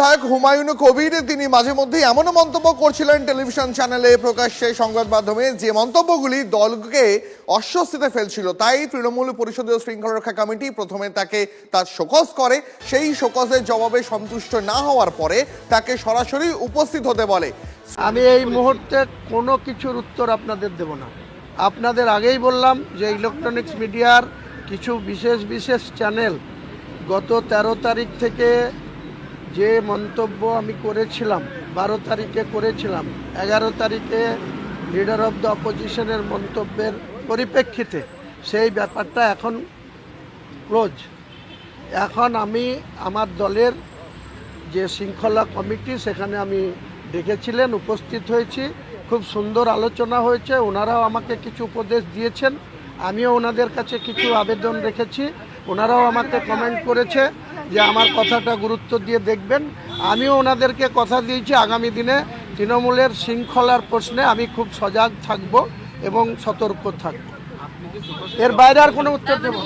বিধায়ক হুমায়ুন কবির, তিনি মাঝে মধ্যে এমনও মন্তব্য করছিলেন টেলিভিশন চ্যানেলে প্রকাশ্যে সংবাদ মাধ্যমে, যে মন্তব্যগুলি দলকে অস্বস্তিতে ফেলছিল। তাই তৃণমূল পরিষদীয় শৃঙ্খলা রক্ষা কমিটি প্রথমে তাকে তার শোকজ করে, সেই শোকজের জবাবে সন্তুষ্ট না হওয়ার পরে তাকে সরাসরি উপস্থিত হতে বলে। আমি এই মুহূর্তে কোনো কিছুর উত্তর আপনাদের দেব না। আপনাদের আগেই বললাম যে ইলেকট্রনিক্স মিডিয়ার কিছু বিশেষ বিশেষ চ্যানেল গত ১৩ তারিখ থেকে যে মন্তব্য আমি করেছিলাম, বারো তারিখে করেছিলাম, এগারো তারিখে লিডার অফ দ্য অপোজিশনের মন্তব্যের পরিপ্রেক্ষিতে সেই ব্যাপারটা এখন ক্লোজ এখন আমি আমার দলের যে শৃঙ্খলা কমিটি, সেখানে আমি ডেকেছিলেন, উপস্থিত হয়েছি। খুব সুন্দর আলোচনা হয়েছে, ওনারাও আমাকে কিছু উপদেশ দিয়েছেন। আমিও ওনাদের কাছে কিছু আবেদন রেখেছি, ওনারাও আমাকে কমেন্ট করেছে। যে আমার কথাটা গুরুত্ব দিয়ে দেখবেন আমিও ওনাদেরকে কথা দিয়েছি, আগামী দিনে তৃণমূলের শৃঙ্খলার প্রশ্নে আমি খুব সজাগ থাকব এবং সতর্ক থাকব এর বাইরে আর কোনো উত্তর দেব।